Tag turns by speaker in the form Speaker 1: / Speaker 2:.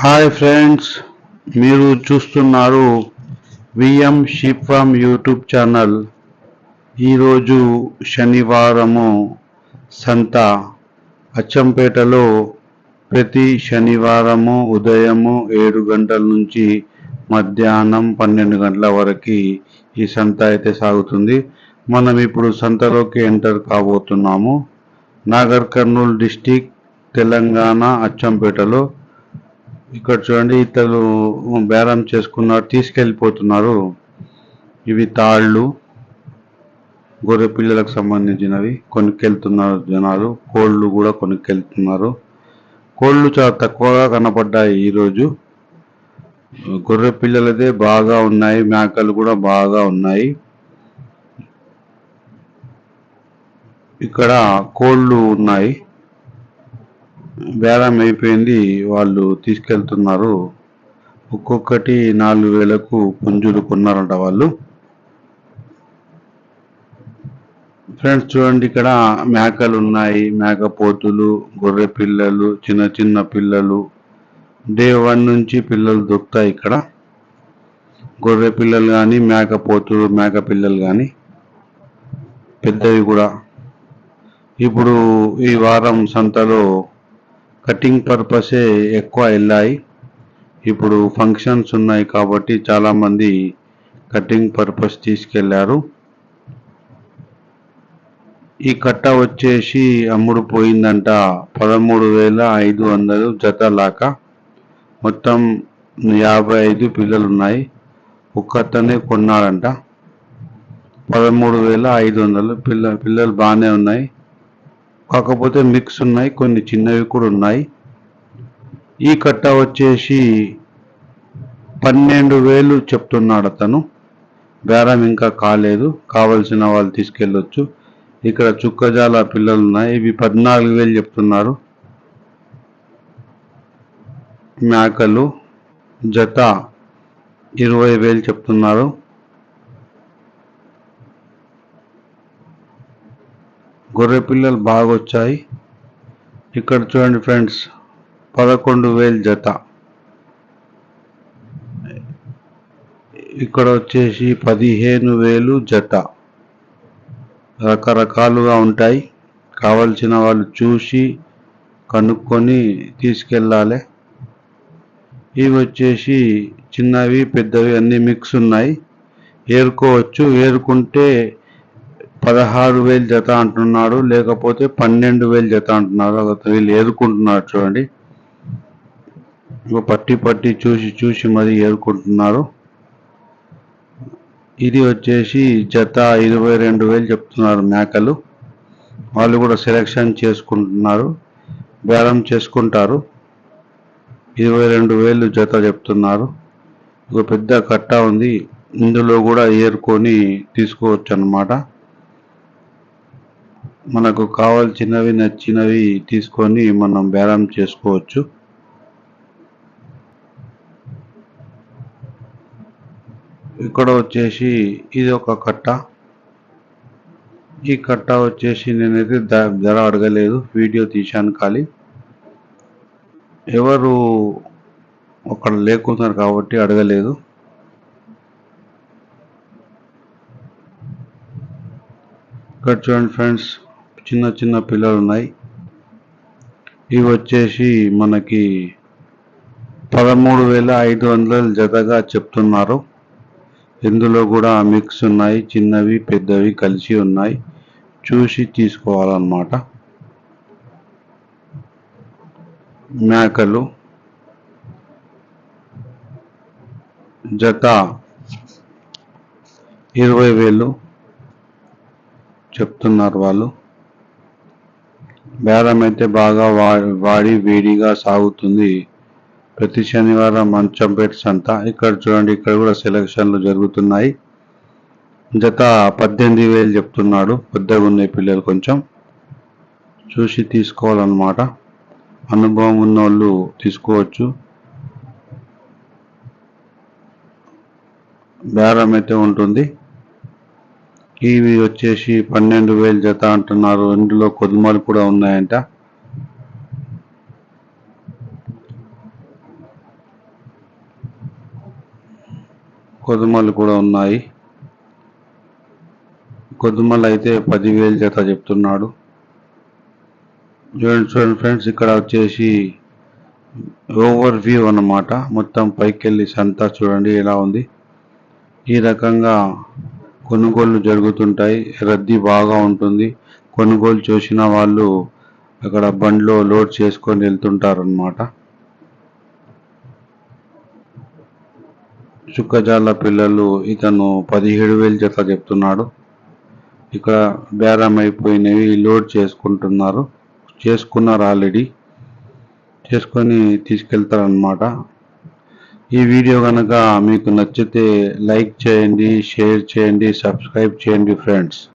Speaker 1: Hi friends మీరు చూస్తున్నారు VM sheep farm YouTube channel. ఈరోజు శనివారము సంత అచ్చంపేటలో ప్రతి శనివారము ఉదయము ఏడు గంటల నుంచి మధ్యాహ్నం పన్నెండు గంటల వరకు ఈ సంత అయితే సాగుతుంది. మనం ఇప్పుడు సంతలోకి ఎంటర్ కాబోతున్నాము. నాగర్ కర్నూలు డిస్టిక్ తెలంగాణ అచ్చంపేటలో ఇక్కడ చూడండి ఇతను బేరం చేసుకున్నారు తీసుకెళ్ళిపోతున్నారు. ఇవి తాళ్ళు గొర్రె పిల్లలకు సంబంధించినవి కొనుక్కెళ్తున్నారు జనాలు. కోళ్ళు కూడా కొనుక్కెళ్తున్నారు. కోళ్ళు చాలా తక్కువగా కనపడ్డాయి ఈరోజు గొర్రె పిల్లలదే బాగా ఉన్నాయి మేకలు కూడా బాగా ఉన్నాయి. ఇక్కడ కోళ్ళు ఉన్నాయి. బేరం అయిపోయింది. వాళ్ళు తీసుకెళ్తున్నారు. ఒక్కొక్కటి నాలుగు వేలకు పుంజులు కొన్నారంట వాళ్ళు. ఫ్రెండ్స్ చూడండి ఇక్కడ మేకలు ఉన్నాయి. మేకపోతులు గొర్రె పిల్లలు చిన్న చిన్న పిల్లలు. డే వన్ నుంచి పిల్లలు దొరుకుతాయి ఇక్కడ. గొర్రె పిల్లలు కానీ మేకపోతులు మేక పిల్లలు కానీ. పెద్దవి కూడా. ఇప్పుడు ఈ వారం సంతలో కటింగ్ పర్పసే ఎక్కువ వెళ్ళాయి. ఇప్పుడు ఫంక్షన్స్ ఉన్నాయి కాబట్టి చాలామంది కటింగ్ పర్పస్ తీసుకెళ్ళారు. ఈ కట్ట వచ్చేసి అమ్ముడు పోయిందంట పదమూడు వేల ఐదు వందలు జత లాక మొత్తం యాభై ఐదు పిల్లలు ఉన్నాయి ఒక్కతనే కొన్నాడంట. పదమూడు వేల ఐదు వందలు. పిల్ల పిల్లలు బాగానే ఉన్నాయి. కాకపోతే మిక్స్ ఉన్నాయి కొన్ని చిన్నవి కూడా ఉన్నాయి. ఈ కట్ట వచ్చేసి పన్నెండు వేలు చెప్తున్నాడు అతను. బేరం ఇంకా కాలేదు కావలసిన వాళ్ళు తీసుకెళ్ళొచ్చు. ఇక్కడ చుక్కజాల పిల్లలు ఉన్నాయి ఇవి పద్నాలుగు వేలు చెప్తున్నారు. మేకలు జత ఇరవై వేలు చెప్తున్నారు. గొర్రె పిల్లలు బాగా వచ్చాయి ఇక్కడ చూడండి ఫ్రెండ్స్ పదకొండు వేలు జత. ఇక్కడ వచ్చేసి పదిహేను వేలు జత. రకరకాలుగా ఉంటాయి. కావలసిన వాళ్ళు చూసి కనుక్కొని తీసుకెళ్ళాలి. ఇవి వచ్చేసి చిన్నవి పెద్దవి అన్నీ మిక్స్ ఉన్నాయి. ఏరుకోవచ్చు. ఏరుకుంటే పదహారు వేలు జత అంటున్నాడు లేకపోతే పన్నెండు వేలు జత అంటున్నారు అతను వీళ్ళు ఏరుకుంటున్నారు చూడండి. పట్టి పట్టి చూసి చూసి మరి ఏరుకుంటున్నారు. ఇది వచ్చేసి జత ఇరవై రెండు వేలు చెప్తున్నారు మేకలు. వాళ్ళు కూడా సెలెక్షన్ చేసుకుంటున్నారు. బేరం చేసుకుంటారు. ఇరవై రెండు వేలు జత చెప్తున్నారు. ఒక పెద్ద కట్ట ఉంది. ఇందులో కూడా ఏరుకొని తీసుకోవచ్చు అన్నమాట మనకు కావాల్సినవి నచ్చినవి తీసుకొని మనం బేరం చేసుకోవచ్చు. ఇక్కడ వచ్చేసి ఇది ఒక కట్ట. ఈ కట్ట వచ్చేసి నేనైతే ధర అడగలేదు. వీడియో తీశాను ఖాళీ. ఎవరు అక్కడ లేకున్నారు కాబట్టి అడగలేదు. ఇక్కడ చూడండి ఫ్రెండ్స్. చిన్న చిన్న పిల్లలు ఉన్నాయి ఇవి వచ్చేసి మనకి పదమూడు వేల ఐదు వందల జతగా చెప్తున్నారు. ఇందులో కూడా మిక్స్ ఉన్నాయి చిన్నవి పెద్దవి కలిసి ఉన్నాయి. చూసి తీసుకోవాలన్నమాట. మేకలు జత ఇరవై వేలు చెప్తున్నారు వాళ్ళు. బేరం అయితే బాగా వా- వాడి వేడిగా సాగుతుంది. ప్రతి శనివారం మంచంపేట అంతా ఇక్కడ చూడండి ఇక్కడ కూడా సెలక్షన్లు జరుగుతున్నాయి. జత పద్దెనిమిది వేలు చెప్తున్నాడు. పెద్దగా ఉన్నాయి పిల్లలు కొంచెం. చూసి తీసుకోవాలన్నమాట. అనుభవం ఉన్న వాళ్ళు తీసుకోవచ్చు. బేరం అయితే ఉంటుంది. ఇవి వచ్చేసి పన్నెండు వేలు జత అంటున్నారు. ఇందులో కొద్దిమలు కూడా ఉన్నాయంట. కొద్దిమలు కూడా ఉన్నాయి. కొద్దిమలు అయితే పదివేలు జత చెప్తున్నాడు. చూడండి చూడండి ఫ్రెండ్స్ ఇక్కడ వచ్చేసి ఓవర్ వ్యూ అన్నమాట. మొత్తం పైకి వెళ్ళి సంతా చూడండి ఎలా ఉంది. ఈ రకంగా కొనుగోళ్ళు జరుగుతుంటాయి. రద్దీ బాగా ఉంటుంది. కొనుగోలు చూసిన వాళ్ళు అక్కడ బండ్లో లోడ్ చేసుకొని వెళ్తుంటారు అనమాట చుక్కజాల పిల్లలు ఇతను పదిహేడు వేలు జత చెప్తున్నాడు. ఇక్కడ బేరం అయిపోయినవి లోడ్ చేసుకుంటున్నారు. చేసుకున్నారు ఆల్రెడీ. చేసుకొని తీసుకెళ్తారనమాట ఈ వీడియో కనుక మీకు నచ్చితే లైక్ చేయండి షేర్ చేయండి సబ్స్క్రైబ్ చేయండి ఫ్రెండ్స్.